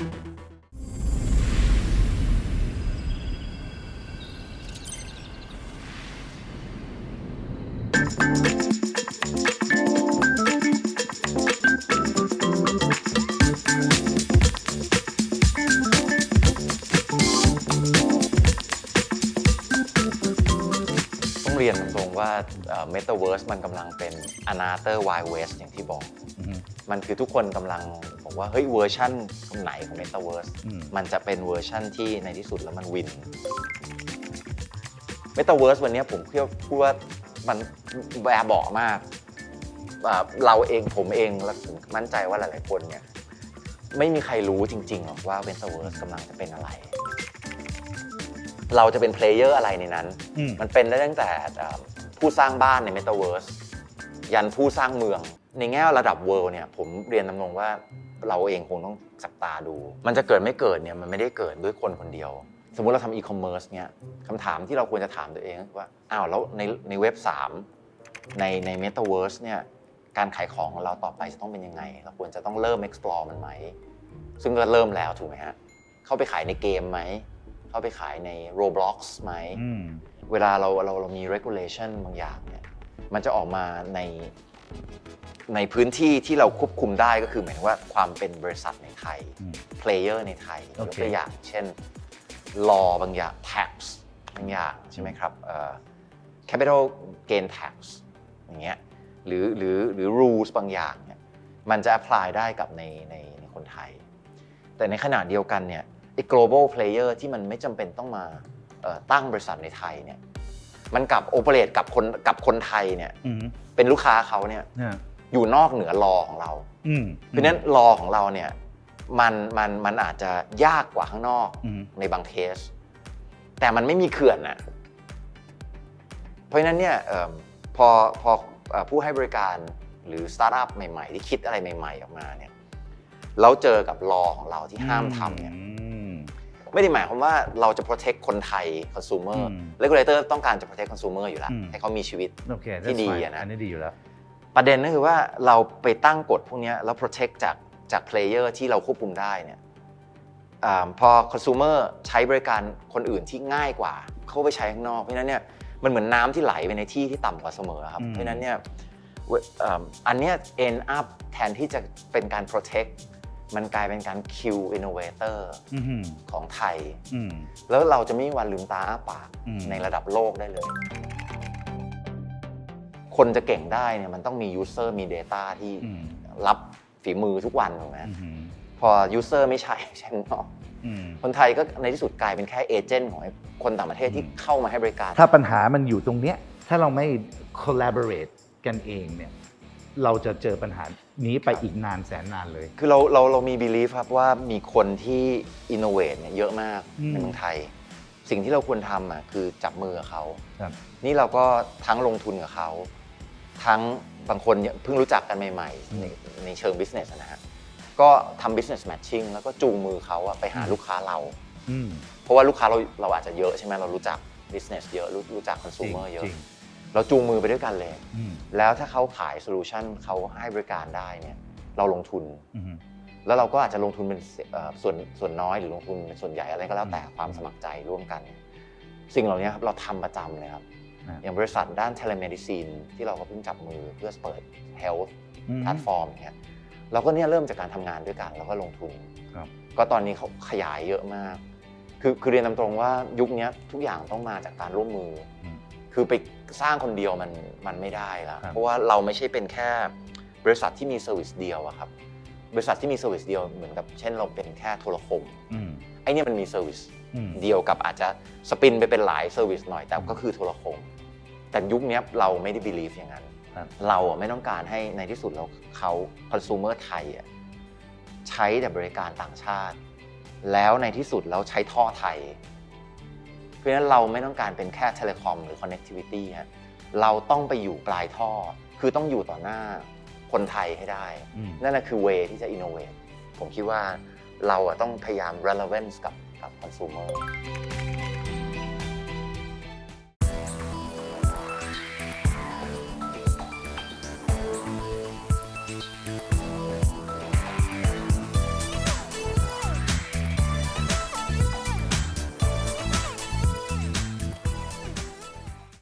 ต้องเรียนตรงๆว่าเมตาเวิร์สมันกำลังเป็น another wild west อย่างที่บอกอืมมันคือทุกคนกำลัง บอกว่าเฮ้ยเวอร์ชันไหนของ Metaverse อืมมันจะเป็นเวอร์ชันที่ในที่สุดแล้วมันวิน Metaverse วันนี้ผมเพื่อพูดว่ามันแบร์เบาะมากอ่าเราเองผมเองและผมมั่นใจว่าหลาย ๆ คนเนี่ยไม่มีใครรู้จริง ๆ หรอกว่า Metaverse กำลังจะเป็นอะไรเราจะเป็นเพลเยอร์อะไรในนั้นอืมมันเป็นได้ตั้งแต่เอ่อผู้สร้างบ้านใน Metaverse ยันผู้สร้างเมือง ในแง่ระดับ World เนี่ย ผมเรียนตำรงว่า เราเองคงต้องจับตาดู มันจะเกิดไม่เกิดเนี่ยมันไม่ได้เกิดด้วยคนคนเดียว สมมุติเราทำอีคอมเมิร์ซเนี่ยคำถามที่เราควรจะถามตัวเองว่าอ้าวแล้วในในเว็บ 3 ในใน Metaverse เนี่ยการขายของของเราต่อไปจะต้องเป็นยังไง เราควรจะต้องเริ่ม explore มันไหม ซึ่งก็เริ่มแล้วถูกไหมฮะ เข้าไปขายในเกมไหม เข้าไปขายใน Roblox ไหมอืมเวลาเราเราเรามี regulation บางอย่างเนี่ย มันจะออกมาใน ในพื้นที่ที่เราควบคุมได้ก็คือหมายถึงว่าความเป็นบริษัทในไทยอืม player ในไทยยโอกเคตัวอย่าง เช่น law บางอย่าง tax บางอย่างใช่ไหมครับเอ่อ capital gain tax อย่างเงี้ยหรือหรือหรือ rules บางอย่างเนี่ยมันจะ apply ได้กับในในในคนไทย แต่ในขณะเดียวกันเนี่ยไอ้ global player ที่มันไม่จำเป็นต้องมาเอ่อตั้งบริษัทในไทยเนี่ย มันกลับโอเปเรตกับคนกับคนไทยเนี่ยอืมเป็นลูกค้าเขาเนี่ยเนี่ยอยู่นอกเหนือรอของเรา อืมเพราะฉะนั้นรอของเราเนี่ยมันมันมันอาจจะยากกว่าข้างนอกอืมในบางเคส แต่มันไม่มีเขื่อนนะเพราะฉะนั้นเนี่ยเอิ่มพอพอเอ่อผู้ให้บริการหรือสตาร์ทอัพใหม่ ๆ ที่คิดอะไรใหม่ ๆ ออกมาเนี่ยแล้วเจอกับรอของเราที่ห้ามทำเนี่ย อืม ไม่ได้หมายความว่าเราจะ protect คนไทย consumer อืม regulator ต้องการจะ protect consumer อยู่แล้วอืม ให้เขามีชีวิต โอเคที่ that's ดี fine อะนะ อันนี้ดีอยู่แล้ว ประเด็นก็คือว่าเราไปตั้งกฎพวกเนี้ยแล้ว protect จากจาก player ที่เราควบคุมได้เนี่ยอาพอ consumer ใช้บริการคนอื่นที่ง่ายกว่า เข้าไปใช้ข้างนอกเพราะฉะนั้นเนี่ยมันเหมือนน้ำที่ไหลไปในที่ที่ต่ำกว่าเสมอครับอืม เพราะฉะนั้นเนี่ยเวอ่าอันเนี้ย end up แทนที่จะเป็นการ protect มันกลายเป็นการ kill innovator อืมของไทยอืมแล้วเราจะไม่มีวันลืมตาอ้าปากอืมในระดับโลกได้เลย คนจะเก่งได้เนี่ยมันต้องมี user มี data ที่อืมรับฝีมือทุกวันถูกไหมอืมพอ user ไม่ใช่ใช่ข้างนอกอืมคนไทยก็ในที่สุดกลายเป็นแค่เอเจนต์ของไอ้คนต่างประเทศที่เข้ามาให้บริการ ถ้าปัญหามันอยู่ตรงเนี้ยถ้าเราไม่ collaborate กันเองเนี่ย เราจะเจอปัญหานี้ไปอีกนานแสนนานเลย คือเราเราเรามี belief ครับว่ามีคนที่ innovate เนี่ยเยอะมากอืมในเมืองไทย สิ่งที่เราควรทำอะคือจับมือกับเขาครับ นี่เราก็ทั้งลงทุนกับเขา ทั้งบางคนเพิ่งรู้จักกันใหม่อืมๆในในเชิง business อะนะฮะก็ทำ business matching แล้วก็จูงมือเขาอะไปหาอืมลูกค้าเรา อืมเพราะว่าลูกค้าเราเราอาจจะเยอะใช่ไหมเรารู้จัก business เยอะรู้รู้จัก จริง consumer เยอะ จริง เราจูงมือไปด้วยกันเลย อืมแล้วถ้าเขาขายโซลูชันเขาให้บริการได้เนี่ยเราลงทุน อืม แล้วเราก็อาจจะลงทุนเป็นเอ่อส่วนส่วนน้อยหรือลงทุนเป็นส่วนใหญ่อะไรก็แล้วแต่ความสมัครใจร่วมกัน สิ่งเหล่านี้ครับเราทำประจำเลยครับอ่าอย่างบริษัทด้าน telemedicine ที่เราก็เพิ่งจับมือเพื่อเปิด health อืม แพลตฟอร์มเนี่ยเราก็เนี่ยเริ่มจากการทำงานด้วยกันแล้วก็ลงทุน ครับ ก็ตอนนี้เขาขยายเยอะมาก คือคือเรียนตามตรงว่ายุคนี้ทุกอย่างต้องมาจากการร่วมมืออม คือไป สร้างคนเดียวมันมันไม่ได้แล้วครับเพราะว่าเราไม่ใช่เป็นแค่บริษัทที่มีเซอร์วิสเดียวอะครับบริษัทที่มีเซอร์วิสเดียวเหมือนกับเช่นเราเป็นแค่โทรคมอืมไอเนี่ยมันมีเซอร์วิสอืมเดียวกับอาจจะสปินไปเป็นหลายเซอร์วิสหน่อยแต่ก็คือโทรคม แต่ยุคนี้เราไม่ได้ believe อย่างนั้นครับเราอะไม่ต้องการให้ในที่สุดเราเขา consumer ไทยอะใช้แต่บริการต่างชาติ แล้วในที่สุดเราใช้ท่อไทย เพราะฉะนั้นเราไม่ต้องการเป็นแค่เทเลคอมหรือ connectivity ฮะเราต้องไปอยู่ปลายท่อ คือต้องอยู่ต่อหน้าคนไทยให้ได้อืมนั่นแหละคือ way ที่จะ innovate ผมคิดว่าเราอะต้องพยายาม relevance กับกับ consumer